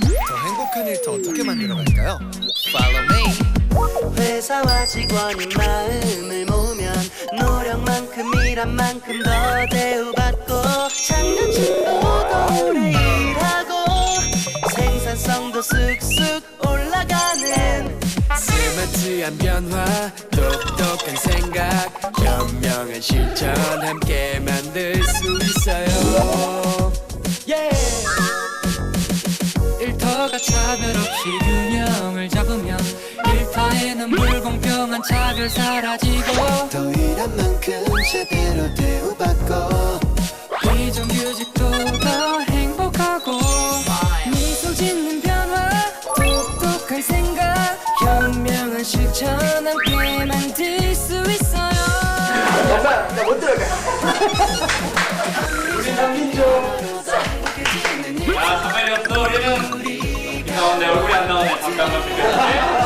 더 행복한 일터 어떻게 만들어갈까요? Follow me. 회사와 직원이 마음을 모으면 노력만큼 일한 만큼 더 대우받고 장난친구도 오래 일하고 생산성도 쑥쑥 올라가는 스마트한 변화 똑똑한 생각 현명한 실천 함께 만들 수 있어요 일터가 차별 없이 균형을 잡으면 일터에는 불공평한 차별 사라지고 더 일한 만큼 제대로 대우받고 비정규직도 더 행복하고 미소 짓는 변화 똑똑한 생각 현명한 실천 함께 만들 수 있어요 자, 가만히 없어. 우리는 이가 감사합니다.